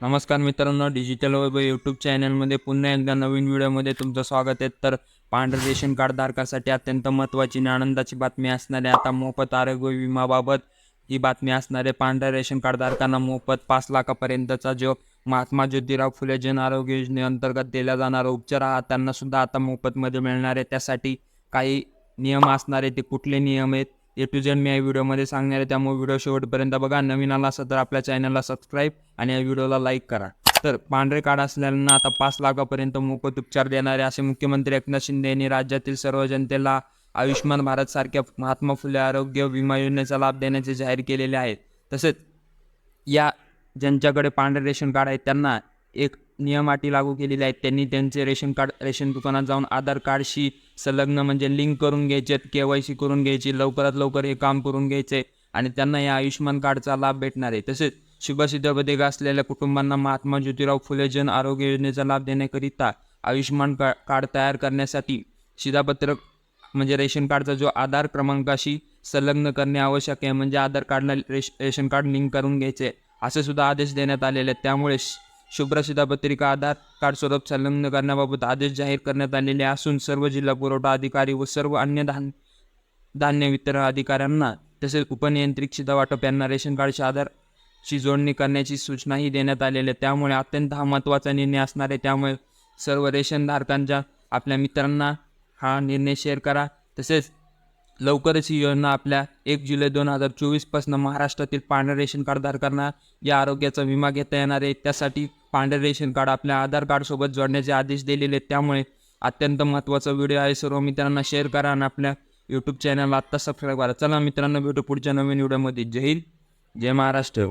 नमस्कार मित्रांनो डिजिटल वैभव यूट्यूब चॅनलमध्ये पुन्हा एकदा नवीन व्हिडिओमध्ये तुमचं स्वागत आहे. तर पांढरं रेशन कार्ड धारकासाठी अत्यंत महत्त्वाची आणि आनंदाची बातमी असणारी आता मोफत आरोग्य विमाबाबत ही बातमी असणारे पांढऱ्या रेशन कार्ड धारकांना मोफत पाच लाखापर्यंतचा जो महात्मा ज्योतिराव फुले जन आरोग्य योजनेअंतर्गत दिला जाणारा उपचार हा त्यांना सुद्धा आता मोफतमध्ये मिळणार आहे. त्यासाठी काही नियम असणारे ते कुठले नियम आहेत? ए टू झेड मी या व्हिडिओमध्ये सांगणार आहे त्यामुळे व्हिडिओ शेवटपर्यंत बघा. नवीन आला असेल तर आपल्या चॅनलला सबस्क्राईब आणि या व्हिडिओला लाईक करा. तर पांढरे कार्ड असलेल्यांना आता पाच लाखापर्यंत मोफत उपचार देणारे असे मुख्यमंत्री एकनाथ शिंदे यांनी राज्यातील सर्व जनतेला आयुष्यमान भारत सारख्या महात्मा फुले आरोग्य विमा योजनेचा लाभ देण्याचे जाहीर केलेले आहे तसेच या ज्यांच्याकडे पांढरे रेशन कार्ड आहे त्यांना एक नियम अटी लागू केलेली आहेत. त्यांनी त्यांचे रेशन कार्ड रेशन दुकानात जाऊन आधार कार्डशी संलग्न म्हणजे लिंक करून घ्यायचे के वाय सी करून घ्यायची लवकरात लवकर हे काम करून घ्यायचे आणि त्यांना या आयुष्यमान कार्डचा लाभ भेटणार आहे. तसेच शुभसिद्धपदे असलेल्या कुटुंबांना महात्मा ज्योतिराव फुले जन आरोग्य योजनेचा लाभ देण्याकरिता आयुष्यमान का कार्ड तयार करण्यासाठी शिधापत्रक म्हणजे रेशन कार्डचा जो आधार क्रमांकाशी संलग्न करणे आवश्यक आहे म्हणजे आधार कार्डला रेश रेशन कार्ड लिंक करून घ्यायचे. असे सुद्धा आदेश देण्यात आलेले आहेत. त्यामुळे शुभ्र शिधापत्रिका आधार कार्ड स्वरूप संलग्न करण्याबाबत आदेश जाहीर करण्यात आलेले असून सर्व जिल्हा पुरवठा अधिकारी व सर्व अन्य धान धान्य वितरण अधिकाऱ्यांना तसेच उपनियंत्रित शिधा वाटप यांना रेशन कार्डच्या आधारशी जोडणी करण्याची सूचनाही देण्यात आलेली आहे. त्यामुळे अत्यंत हा महत्त्वाचा निर्णय असणार आहे. त्यामुळे सर्व रेशनधारकांच्या आपल्या मित्रांना हा निर्णय शेअर करा. तसेच लवकरच ही योजना आपल्या एक जुलै दोन हजार चोवीसपासून महाराष्ट्रातील पांढऱ्या रेशन कार्डधारकांना या आरोग्याचा विमा घेता येणार आहे. त्यासाठी पांढरे रेशन कार्ड आपल्या आधार कार्डसोबत जोडण्याचे आदेश दिलेले आहेत. त्यामुळे अत्यंत महत्त्वाचा व्हिडिओ आहे. सर्व मित्रांना शेअर करा आणि आपल्या यूट्यूब चॅनलला आत्ता सबस्क्राईब करा. चला मित्रांनो भेटू पुढच्या नवीन व्हिडिओमध्ये जय हिंद जय महाराष्ट्र.